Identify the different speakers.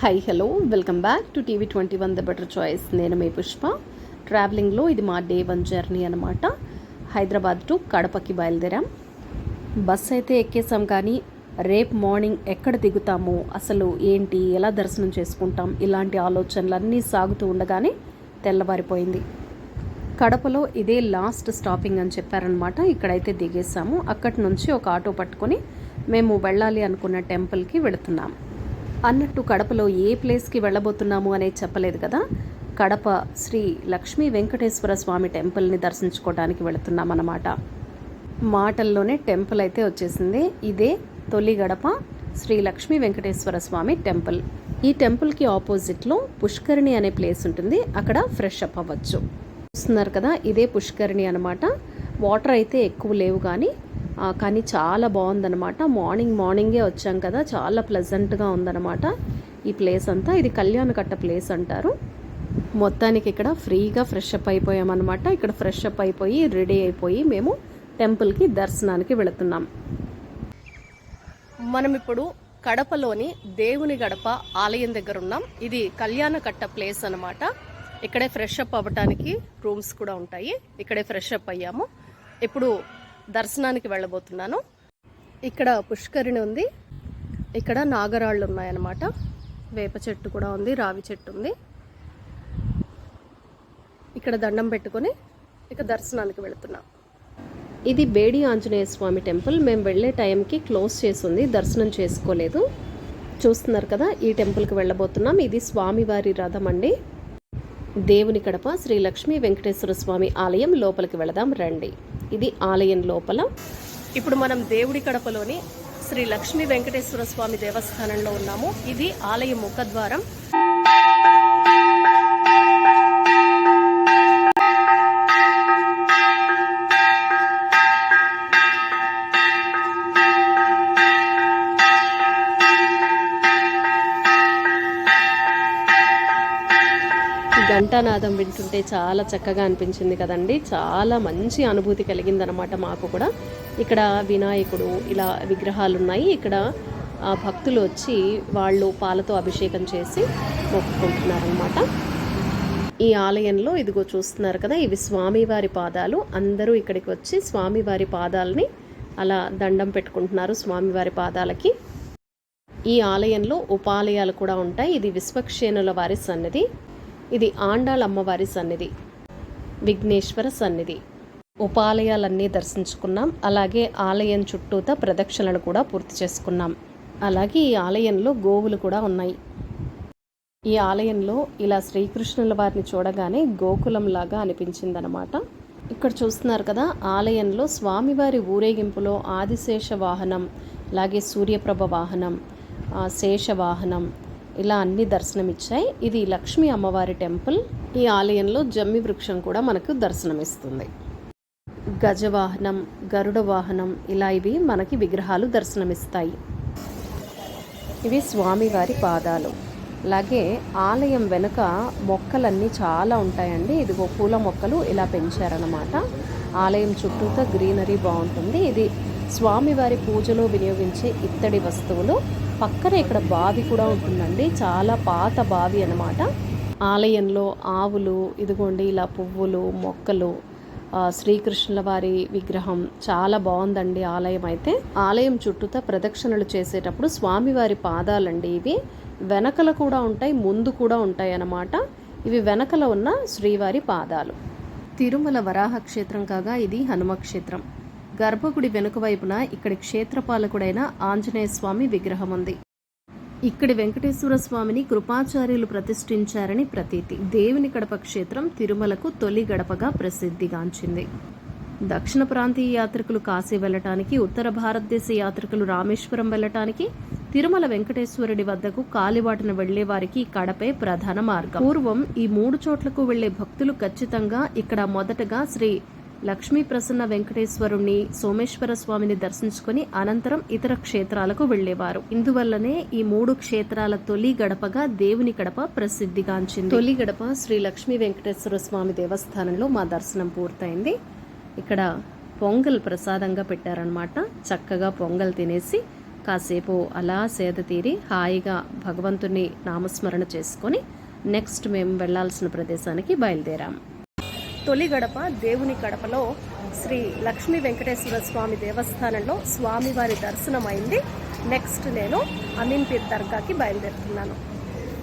Speaker 1: Hi hello welcome back to TV twenty one the better choice నేను మీ పుష్ప. ట్రావెలింగ్లో ఇది మా డే వన్ జర్నీ అనమాట హైదరాబాద్ టు కడపకి బయలుదేరాం. బస్ అయితే ఎక్కేసాం కానీ రేపు మార్నింగ్ ఎక్కడ దిగుతాము? అసలు ఏంటి? ఎలా దర్శనం చేసుకుంటాం? ఇలాంటి ఆలోచనలన్నీ సాగుతూ ఉండగానే తెల్లవారిపోయింది. కడపలో ఇదే లాస్ట్ స్టాపింగ్ అని చెప్పారనమాట ఇక్కడైతే దిగేసాము. అక్కడి నుంచి ఒక ఆటో పట్టుకొని మేము వెళ్ళాలి అనుకున్న టెంపుల్కి వెళుతున్నాం. అన్నట్టు కడపలో ఏ ప్లేస్కి వెళ్ళబోతున్నాము అనేది చెప్పలేదు కదా? కడప శ్రీ లక్ష్మీ వెంకటేశ్వర స్వామి టెంపుల్ని దర్శించుకోవడానికి వెళుతున్నాం అన్నమాట మాటల్లోనే టెంపుల్ అయితే వచ్చేసింది. ఇదే తొలి గడప శ్రీ లక్ష్మీ వెంకటేశ్వర స్వామి టెంపుల్. ఈ టెంపుల్కి ఆపోజిట్లో పుష్కరిణి అనే ప్లేస్ ఉంటుంది. అక్కడ ఫ్రెష్ అప్ అవ్వచ్చు. చూస్తున్నారు కదా? ఇదే పుష్కరిణి అనమాట వాటర్ అయితే ఎక్కువ లేవు కానీ కానీ చాలా బాగుందనమాట మార్నింగ్ మార్నింగే వచ్చాం కదా. చాలా ప్లెజెంట్గా ఉందనమాట ఈ ప్లేస్ అంతా. ఇది కళ్యాణకట్ట ప్లేస్ అంటారు. మొత్తానికి ఇక్కడ ఫ్రీగా ఫ్రెష్ అప్ అయిపోయామన్నమాట. ఇక్కడ ఫ్రెష్ అప్ అయిపోయి రెడీ అయిపోయి మేము టెంపుల్కి దర్శనానికి వెళుతున్నాం. మనం ఇప్పుడు కడపలోని దేవుని గడప ఆలయం దగ్గర ఉన్నాం. ఇది కళ్యాణకట్ట ప్లేస్ అనమాట ఇక్కడే ఫ్రెష్ అప్ అవ్వటానికి రూమ్స్ కూడా ఉంటాయి. ఇక్కడే ఫ్రెష్ అప్ అయ్యాము. ఇప్పుడు దర్శనానికి వెళ్ళబోతున్నాను. ఇక్కడ పుష్కరిణి ఉంది. ఇక్కడ నాగరాళ్ళు ఉన్నాయన్నమాట. వేప చెట్టు కూడా ఉంది రావి చెట్టు ఉంది. ఇక్కడ దండం పెట్టుకొని ఇక దర్శనానికి వెళుతున్నాం. ఇది బేడి ఆంజనేయ స్వామి టెంపుల్. మేము వెళ్ళే టైంకి క్లోజ్ చేసింది దర్శనం చేసుకోలేదు. చూస్తున్నారు కదా ఈ టెంపుల్కి వెళ్ళబోతున్నాం. ఇది స్వామివారి రథం అండి దేవుని కడప శ్రీ లక్ష్మీ వెంకటేశ్వర స్వామి ఆలయం లోపలికి వెళదాం రండి. ఇది ఆలయం లోపల. ఇప్పుడు మనం దేవుడి కడపలోని శ్రీ లక్ష్మీ వెంకటేశ్వర స్వామి దేవస్థానంలో ఉన్నాము. ఇది ఆలయ ముఖద్వారం. ఘంటానాదం వింటుంటే చాలా చక్కగా అనిపించింది కదండి. చాలా మంచి అనుభూతి కలిగిందనమాట మాకు కూడా. ఇక్కడ వినాయకుడు ఇలా విగ్రహాలు ఉన్నాయి ఇక్కడ ఆ, భక్తులు వచ్చి వాళ్ళు పాలతో అభిషేకం చేసి మొక్కుకుంటున్నారనమాట ఈ ఆలయంలో ఇదిగో చూస్తున్నారు కదా ఇవి స్వామివారి పాదాలు. అందరూ ఇక్కడికి వచ్చి స్వామివారి పాదాలని అలా దండం పెట్టుకుంటున్నారు స్వామివారి పాదాలకి. ఈ ఆలయంలో ఉపాలయాలు కూడా ఉంటాయి. ఇది విశ్వక్షేణుల వారి సన్నిధి. ఇది ఆండాళ్ అమ్మవారి సన్నిధి. విఘ్నేశ్వర సన్నిధి. ఉపాలయాలన్నీ దర్శించుకున్నాం. అలాగే ఆలయం చుట్టూతా ప్రదక్షిణలు కూడా పూర్తి చేసుకున్నాం. అలాగే ఈ ఆలయంలో గోవులు కూడా ఉన్నాయి. ఈ ఆలయంలో ఇలా శ్రీకృష్ణుల వారిని చూడగానే గోకులంలాగా అనిపించిందనమాట. ఇక్కడ చూస్తున్నారు కదా ఆలయంలో స్వామివారి ఊరేగింపులో ఆదిశేష వాహనం అలాగే సూర్యప్రభ వాహనం శేష వాహనం ఇలా అన్ని దర్శనమిచ్చాయి. ఇది లక్ష్మీ అమ్మవారి టెంపుల్. ఈ ఆలయంలో జమ్మి వృక్షం కూడా మనకు దర్శనమిస్తుంది. గజవాహనం గరుడ వాహనం ఇలా ఇవి మనకి విగ్రహాలు దర్శనమిస్తాయి. ఇవి స్వామివారి పాదాలు. అలాగే ఆలయం వెనుక మొక్కలన్నీ చాలా ఉంటాయండి. ఇదిగో పూల మొక్కలు ఇలా పెంచారనమాట ఆలయం చుట్టూతా గ్రీనరీ బాగుంటుంది. ఇది స్వామివారి పూజలో వినియోగించే ఇత్తడి వస్తువులు. పక్కనే ఇక్కడ బావి కూడా ఉంటుందండి. చాలా పాత బావి అనమాట ఆలయంలో ఆవులు ఇదిగోండి ఇలా పువ్వులు మొక్కలు శ్రీకృష్ణుల వారి విగ్రహం చాలా బాగుందండి ఆలయం అయితే. ఆలయం చుట్టూతా ప్రదక్షిణలు చేసేటప్పుడు స్వామివారి పాదాలండి ఇవి. వెనకల కూడా ఉంటాయి ముందు కూడా ఉంటాయి అన్నమాట. ఇవి వెనకల ఉన్న శ్రీవారి పాదాలు. తిరుమల వరాహ క్షేత్రం కాగా ఇది హనుమ క్షేత్రం గర్భగుడి వెనుక వైపున ఇక్కడి క్షేత్రపాలకుడైన ఆంజనేయ స్వామి విగ్రహం ఉంది. ఇక్కడి వెంకటేశ్వర స్వామిని కృపాచార్యులు ప్రతిష్ఠించారని ప్రతీతి. దేవుని గడప క్షేత్రం తిరుమలకు తొలి గడపగా ప్రసిద్ధిగాంచింది. దక్షిణ ప్రాంతీయ యాత్రికులు కాశీ వెళ్ళటానికి ఉత్తర భారతదేశ యాత్రికులు రామేశ్వరం వెళ్ళటానికి తిరుమల వెంకటేశ్వరుడి వద్దకు కాలిబాటన వెళ్ళే వారికి కడపే ప్రధాన మార్గం. పూర్వం ఈ మూడు చోట్లకు వెళ్ళే భక్తులు ఖచ్చితంగా ఇక్కడ మొదటగా శ్రీ లక్ష్మీ ప్రసన్న వెంకటేశ్వరుణ్ణి సోమేశ్వర స్వామిని దర్శించుకొని అనంతరం ఇతర క్షేత్రాలకు వెళ్ళేవారు ఇందువల్లనే ఈ మూడు క్షేత్రాల తొలి గడపగా దేవుని గడప ప్రసిద్ధిగాంచింది. తొలి గడప శ్రీ లక్ష్మీ వెంకటేశ్వర స్వామి దేవస్థానంలో మా దర్శనం పూర్తయింది. ఇక్కడ పొంగల్ ప్రసాదంగా పెట్టారనమాట చక్కగా పొంగల్ తినేసి కాసేపు అలా సేద తీరి హాయిగా భగవంతుని నామస్మరణ చేసుకొని నెక్స్ట్ మేము వెళ్ళాల్సిన ప్రదేశానికి బయలుదేరాం. తొలి గడప దేవుని గడపలో శ్రీ లక్ష్మీ వెంకటేశ్వర స్వామి దేవస్థానంలో స్వామివారి దర్శనం అయింది నెక్స్ట్ నేను అమీన్పీర్ దర్గాకి బయలుదేరుతున్నాను.